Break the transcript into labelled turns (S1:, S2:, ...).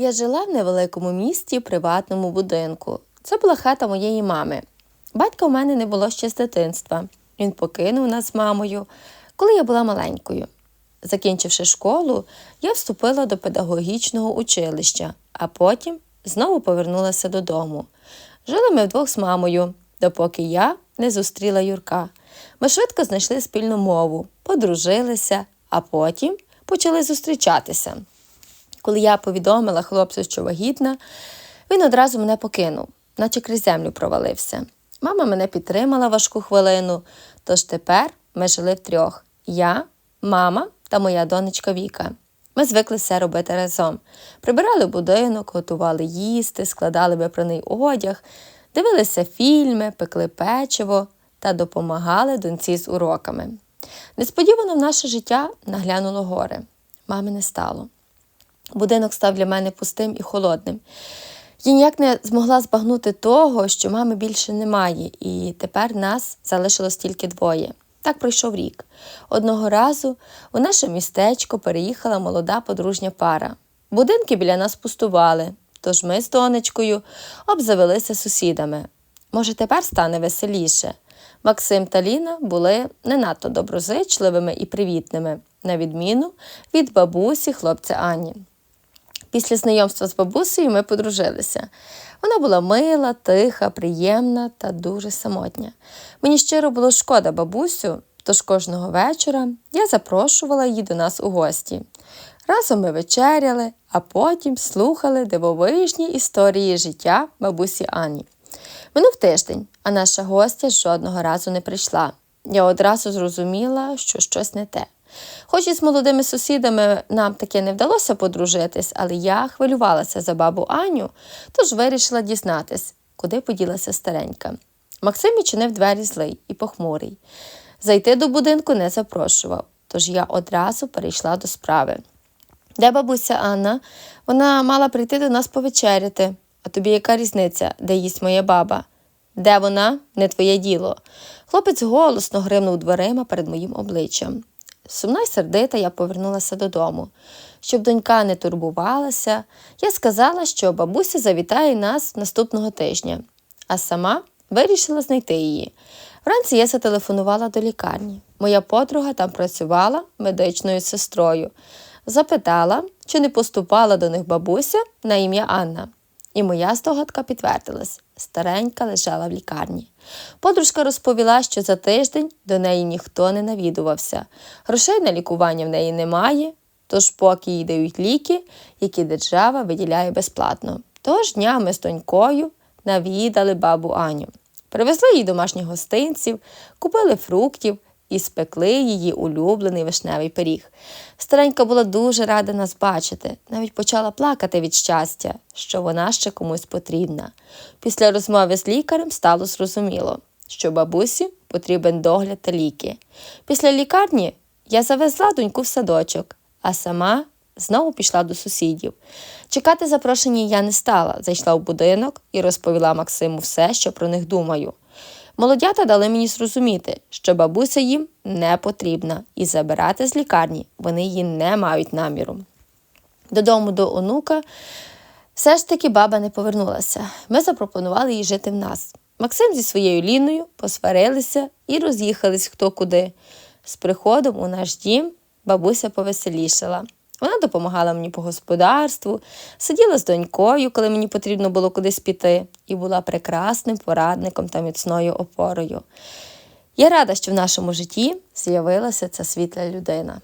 S1: Я жила в невеликому місті, приватному будинку. Це була хата моєї мами. Батька в мене не було ще з дитинства. Він покинув нас з мамою, коли я була маленькою. Закінчивши школу, я вступила до педагогічного училища, а потім знову повернулася додому. Жили ми вдвох з мамою, допоки я не зустріла Юрка. Ми швидко знайшли спільну мову, подружилися, а потім почали зустрічатися. Коли я повідомила хлопцю, що вагітна, він одразу мене покинув, наче крізь землю провалився. Мама мене підтримала важку хвилину, тож тепер ми жили втрьох: я, мама та моя донечка Віка. Ми звикли все робити разом. Прибирали будинок, готували їсти, складали випраний одяг, дивилися фільми, пекли печиво та допомагали доньці з уроками. Несподівано в наше життя наглянуло горе. Мами не стало. Будинок став для мене пустим і холодним. Я ніяк не змогла збагнути того, що мами більше немає, і тепер нас залишилось тільки двоє. Так пройшов рік. Одного разу у наше містечко переїхала молода подружня пара. Будинки біля нас пустували, тож ми з донечкою обзавелися сусідами. Може, тепер стане веселіше. Максим та Ліна були не надто доброзичливими і привітними, на відміну від бабусі хлопця Ані. Після знайомства з бабусею ми подружилися. Вона була мила, тиха, приємна та дуже самотня. Мені щиро було шкода бабусю, тож кожного вечора я запрошувала її до нас у гості. Разом ми вечеряли, а потім слухали дивовижні історії життя бабусі Ані. Минув тиждень, а наша гостя жодного разу не прийшла. Я одразу зрозуміла, що щось не те. Хоч і з молодими сусідами нам таки не вдалося подружитись, але я хвилювалася за бабу Аню, тож вирішила дізнатись, куди поділася старенька. Максим відчинив двері злий і похмурий. Зайти до будинку не запрошував, тож я одразу перейшла до справи. Де бабуся Анна? Вона мала прийти до нас повечеряти. А тобі яка різниця, де їсть моя баба? Де вона? Не твоє діло. Хлопець голосно гримнув дверима перед моїм обличчям. Сумна й сердита я повернулася додому. Щоб донька не турбувалася, я сказала, що бабуся завітає нас наступного тижня, а сама вирішила знайти її. Вранці я зателефонувала до лікарні. Моя подруга там працювала медичною сестрою. Запитала, чи не поступала до них бабуся на ім'я Анна. І моя здогадка підтвердилась старенька лежала в лікарні. Подружка розповіла, що за тиждень до неї ніхто не навідувався. Грошей на лікування в неї немає, тож поки їй дають ліки, які держава виділяє безплатно. Тож дня ми з донькою навідали бабу Аню. Привезли їй домашніх гостинців, купили фруктів і спекли її улюблений вишневий пиріг. Старенька була дуже рада нас бачити, навіть почала плакати від щастя, що вона ще комусь потрібна. Після розмови з лікарем стало зрозуміло, що бабусі потрібен догляд та ліки. Після лікарні я завезла доньку в садочок, а сама знову пішла до сусідів. Чекати запрошення я не стала, зайшла в будинок і розповіла Максиму все, що про них думаю. Молодята дали мені зрозуміти, що бабуся їм не потрібна, і забирати з лікарні вони її не мають наміру. Додому до онука все ж таки баба не повернулася. Ми запропонували їй жити в нас. Максим зі своєю Ліною посварилися і роз'їхались хто куди. З приходом у наш дім бабуся повеселішала. Вона допомагала мені по господарству, сиділа з донькою, коли мені потрібно було кудись піти, і була прекрасним порадником та міцною опорою. Я рада, що в нашому житті з'явилася ця світла людина.